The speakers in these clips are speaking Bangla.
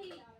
আমায়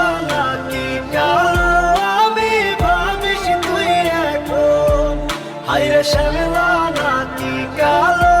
হাইরে শ্যামলা নাতি কালো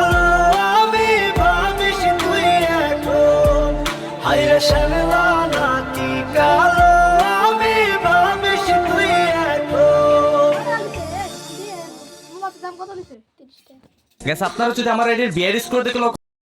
নাকি কালো আমি ভাবিস তুই গ্যাস আপনারা যদি আমার এটির বিয়ার স্কোর দেখে লক্ষ্য